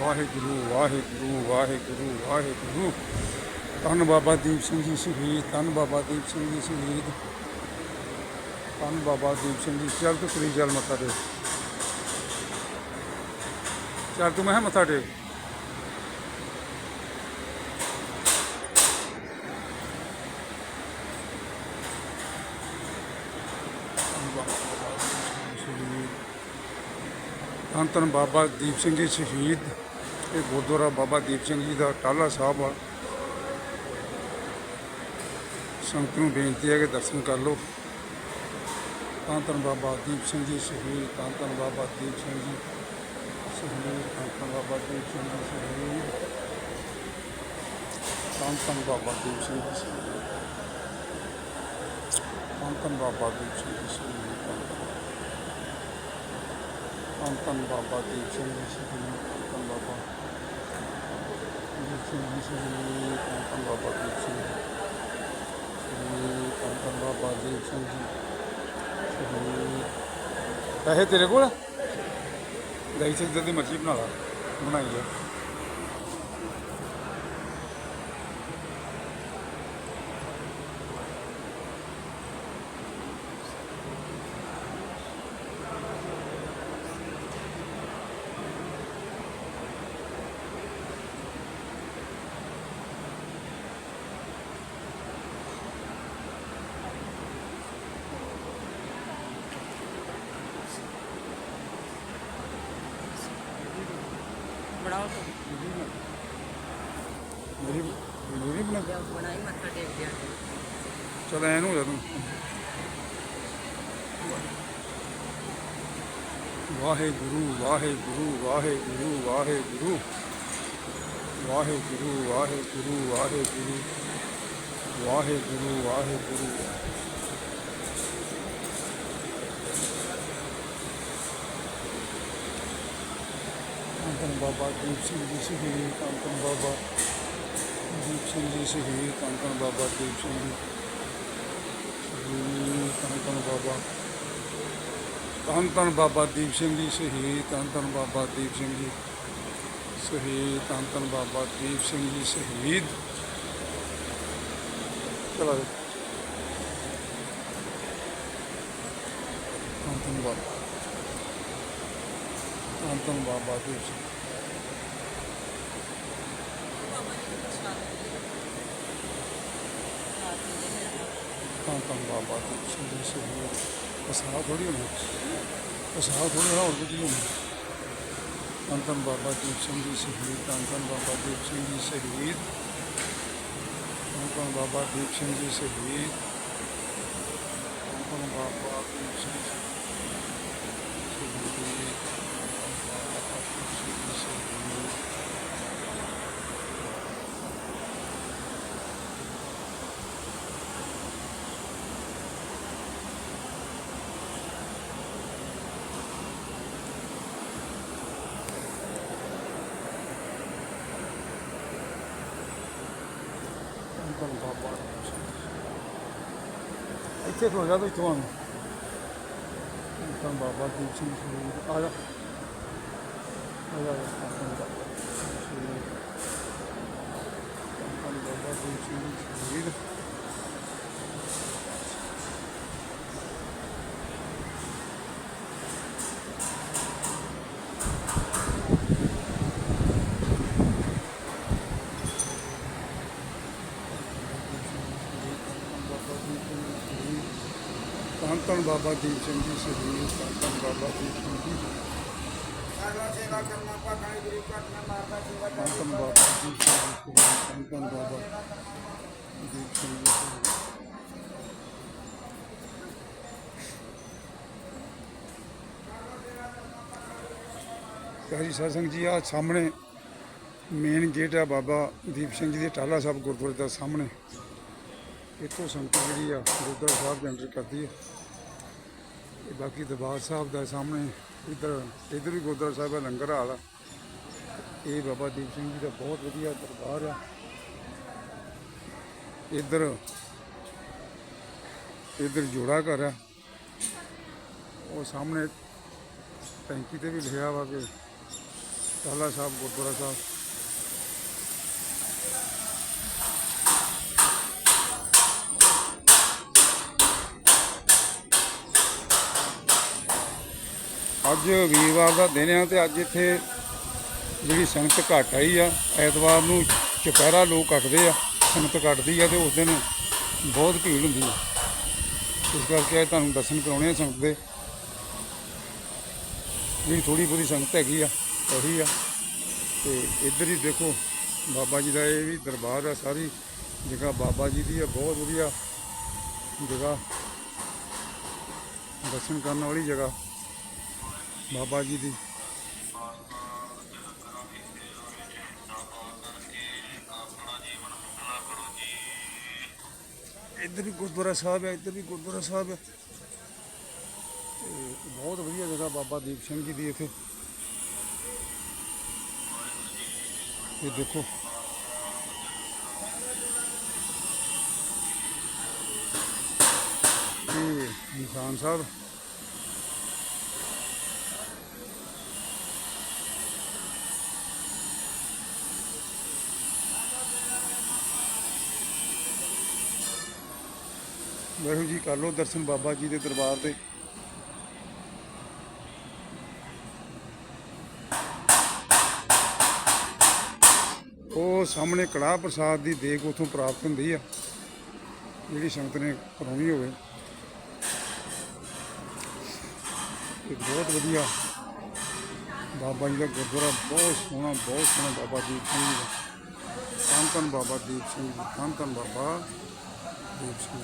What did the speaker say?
ਵਾਹਿਗੁਰੂ ਵਾਹਿਗੁਰੂ ਵਾਹਿਗੁਰੂ ਵਾਹਿਗੁਰੂ। ਧੰਨ ਬਾਬਾ ਦੀਪ ਸਿੰਘ ਜੀ ਸ਼ਹੀਦ, ਧੰਨ ਬਾਬਾ ਦੀਪ ਸਿੰਘ ਜੀ ਸ਼ਹੀਦ। ਧੰਨ ਬਾਬਾ ਦੀਪ ਸਿੰਘ ਜੀ, ਚੱਲ ਤੂੰ ਕਰੀ ਚੱਲ ਮੱਥਾ ਟੇਕ। ਚੱਲ ਤੂੰ ਮੈਂ ਕਿਹਾ ਮੱਥਾ ਟੇਕ। ਧੰਨ ਧੰਨ ਬਾਬਾ ਦੀਪ ਸਿੰਘ ਜੀ ਸ਼ਹੀਦ। ਇਹ ਗੁਰਦੁਆਰਾ ਬਾਬਾ ਦੀਪ ਸਿੰਘ ਜੀ ਦਾ ਟਾਲਾ ਸਾਹਿਬ ਆ। ਸੰਗਤ ਨੂੰ ਬੇਨਤੀ ਹੈ ਕਿ ਦਰਸ਼ਨ ਕਰ ਲਓ। ਧੰਨ ਧੰਨ ਬਾਬਾ ਦੀਪ ਸਿੰਘ ਜੀ ਸ਼ਹੀਦ ਧੰਨ ਧੰਨ ਬਾਬਾ ਦੀਪ ਸਿੰਘ ਜੀ ਸ਼ਹੀਦ ਧੰਨ ਧੰਨ ਬਾਬਾ ਦੀਪ ਸਿੰਘ ਜੀ ਸ਼ਹੀਦ ਧੰਨ ਧੰਨ ਬਾਬਾ ਦੀਪ ਸਿੰਘ ਜੀ ਸ਼ਹੀਦ ਧੰਨ ਧੰਨ ਬਾਬਾ ਦੀਪ ਸਿੰਘ ਜੀ ਸ਼ਹੀਦ ਧੰਨ ਧੰਨ ਬਾਬਾ ਦੀਪ ਸਿੰਘ ਜੀ ਸ਼ਹੀਦ ਧੰਨ ਬਾਬਾ ਦੀਪ ਸਿੰਘ ਜੀ। ਸ਼ਹੀਦ ਬਾਬਾ ਦੀਪ ਸਿੰਘ ਜੀ ਸ਼ਹੀਦ ਬਾਬਾ ਦੀਪ ਸਿੰਘ ਜੀ ਪੈਸੇ ਤੇਰੇ ਕੋਲ? ਲਈ ਸੀ ਜਿੱਦਾਂ ਦੀ ਮਰਜ਼ੀ ਬਣਾ ਲਾ। ਬਣਾਈ ਜਾ ਮੇਰੀ ਮੇਰੀ ਬਣਾ ਬਣਾਈ ਮੱਥਾ ਟੇਕ ਗਿਆ ਚਲ ਐਨ ਹੋ ਜਾ ਤੂੰ। ਵਾਹਿਗੁਰੂ ਵਾਹਿਗੁਰੂ ਵਾਹਿਗੁਰੂ ਵਾਹਿਗੁਰੂ। ਵਾਹਿਗੁਰੂ ਵਾਹਿਗੁਰੂ ਵਾਹਿਗੁਰੂ। ਵਾਹਿਗੁਰੂ ਵਾਹਿਗੁਰੂ ਧੰਨ ਬਾਬਾ ਦੀਪ ਸਿੰਘ ਜੀ ਸ਼ਹੀਦ ਧੰਨ ਧੰਨ ਬਾਬਾ ਦੀਪ ਸਿੰਘ ਜੀ ਸ਼ਹੀਦ ਧੰਨ ਧੰਨ ਬਾਬਾ ਦੀਪ ਸਿੰਘ ਜੀ ਸ਼ਹੀਦ ਧੰਨ ਧੰਨ ਬਾਬਾ ਧੰਨ ਧੰਨ ਬਾਬਾ ਦੀਪ ਸਿੰਘ ਜੀ ਸ਼ਹੀਦ ਧੰਨ ਧੰਨ ਬਾਬਾ ਦੀਪ ਸਿੰਘ ਜੀ ਸ਼ਹੀਦ ਧੰਨ ਧੰਨ ਬਾਬਾ ਦੀਪ ਸਿੰਘ ਜੀ ਸ਼ਹੀਦ ਚਲੋ ਜੀ। ਧੰਨ ਬਾਬਾ ਧੰਨ ਧੰਨ ਬਾਬਾ ਦੀਪ ਸਿੰਘ काम बाबा से पसरा थोड़ी होना पसरा थोड़ी होना और कुछ नहीं होना कांतन बाबा दीप सिंह जी शहीद कांतन बाबा दीप सिंह जी शहीद कांतन बाबा दीप सिंह जी शहीद कांतन Baba Deep Singh Eccomi qua, guarda. E ti è collegato il tuono. Intanto la parte di 5 minuti. Allora. Allora, aspetta. Intanto la parte di 5 minuti. ਧੰਨ ਬਾਬਾ ਦੀਪ ਸਿੰਘ ਜੀ ਸ਼ਹੀਦ ਧੰਨ ਬਾਬਾ ਦੀਪ ਸਿੰਘ ਜੀ। ਜੀ ਸੇਵਾ ਕਰਨਾ ਪਾਖਾਂ ਗੁਰੂ ਘਟਨਾ ਮਾਰਦਾ ਸੇਵਾ ਧੰਨ ਧੰਨ ਬਾਬਾ ਦੀਪ ਸਿੰਘ ਜੀ ਧੰਨ ਧੰਨ ਬਾਬਾ ਦੀਪ ਸਿੰਘ ਜੀ। ਪਿਆਰੀ ਸਾਧ ਜੀ ਆ ਸਾਹਮਣੇ ਮੇਨ ਗੇਟ ਆ ਬਾਬਾ ਦੀਪ ਸਿੰਘ ਜੀ ਦੇ ਟਾਲਾ ਸਾਹਿਬ ਗੁਰਦੁਆਰੇ ਦਾ ਸਾਹਮਣੇ। ਇੱਥੋਂ ਸੰਗਤ ਜਿਹੜੀ ਆ ਗੁਰਦੁਆਰਾ ਸਾਹਿਬ ਦੇ ਐਂਟਰ ਕਰਦੀ ਹੈ ਤੇ ਬਾਕੀ ਦਰਬਾਰ ਸਾਹਿਬ ਦਾ ਸਾਹਮਣੇ ਇੱਧਰ ਇੱਧਰ ਵੀ ਗੁਰਦੁਆਰਾ ਸਾਹਿਬ ਦਾ ਲੰਗਰ ਹਾਲ ਆ। ਇਹ ਬਾਬਾ ਦੀਪ ਸਿੰਘ ਜੀ ਦਾ ਬਹੁਤ ਵਧੀਆ ਦਰਬਾਰ ਆ। ਇੱਧਰ ਇੱਧਰ ਜੋੜਾ ਘਰ ਆ। ਉਹ ਸਾਹਮਣੇ ਟੈਂਕੀ ਤੇ ਵੀ ਲਿਖਿਆ ਵਾ ਕਿ ਟਾਲਾ ਸਾਹਿਬ ਗੁਰਦੁਆਰਾ ਸਾਹਿਬ। ਅੱਜ ਵੀਰਵਾਰ ਦਾ ਦਿਨ ਆ ਤੇ ਅੱਜ ਇੱਥੇ ਜਿਹੜੀ ਸੰਗਤ ਘੱਟ ਆਈ ਆ, ਐਤਵਾਰ ਨੂੰ ਚੁਪਹਿਰਾ ਲੋਕ ਕੱਟਦੇ ਆ, ਸੰਗਤ ਕੱਟਦੀ ਆ ਤੇ ਉਸ ਦਿਨ ਬਹੁਤ ਭੀੜ ਹੁੰਦੀ ਆ। ਇਸ ਕਰਕੇ ਅੱਜ ਤੁਹਾਨੂੰ ਦਰਸ਼ਨ ਕਰਾਉਣੇ ਆ ਸੰਗਤ ਦੇ। ਜਿਹੜੀ ਥੋੜੀ ਬਹੁਤੀ ਸੰਗਤ ਹੈਗੀ ਆ, ਉਹੀ ਆ। ਤੇ ਇੱਧਰ ਹੀ ਦੇਖੋ, ਬਾਬਾ ਜੀ ਦਾ ਇਹ ਵੀ ਦਰਬਾਰ ਆ, ਸਾਰੀ ਜਗ੍ਹਾ ਬਾਬਾ ਜੀ ਦੀ ਆ, ਬਹੁਤ ਵਧੀਆ ਜਗ੍ਹਾ। ਦਰਸ਼ਨ ਕਰਨ ਵਾਲੀ ਜਗ੍ਹਾ। ਬਾਬਾ ਜੀ ਦੀ ਇੱਧਰ ਵੀ ਗੁਰਦੁਆਰਾ ਸਾਹਿਬ ਹੈ ਇੱਧਰ ਵੀ ਗੁਰਦੁਆਰਾ ਸਾਹਿਬ ਹੈ ਤੇ ਬਹੁਤ ਵਧੀਆ ਜਗ੍ਹਾ ਬਾਬਾ ਦੀਪ ਸਿੰਘ ਜੀ ਦੀ ਇੱਥੇ ਇਹ ਦੇਖੋ ਇਹ ਨਿਸ਼ਾਨ ਸਾਹਿਬ ਵਾਹਿਗੁਰੂ ਜੀ ਕਰ ਲਓ ਦਰਸ਼ਨ ਬਾਬਾ ਜੀ ਦੇ ਦਰਬਾਰ ਦੇ। ਉਹ ਸਾਹਮਣੇ ਕੜਾਹ ਪ੍ਰਸਾਦ ਦੀ ਦੇਗ ਉਥੋਂ ਪ੍ਰਾਪਤ ਹੁੰਦੀ ਆ। ਜਿਹੜੀ ਸੰਗਤ ਨੇ ਕਰਾਉਣੀ ਹੋਵੇ। ਇਹ ਬਹੁਤ ਵਧੀਆ। ਬਾਬਾ ਜੀ ਦਾ ਗੁਰਦੁਆਰਾ ਬਹੁਤ ਸੋਹਣਾ ਬਹੁਤ ਸੋਹਣਾ ਬਾਬਾ ਦੀਪ ਸਿੰਘ ਜੀ ਦਾ। ਧੰਨ ਧੰਨ ਬਾਬਾ ਦੀਪ ਸਿੰਘ ਜੀ, ਧੰਨ ਧੰਨ ਬਾਬਾ ਦੀਪ ਸਿੰਘ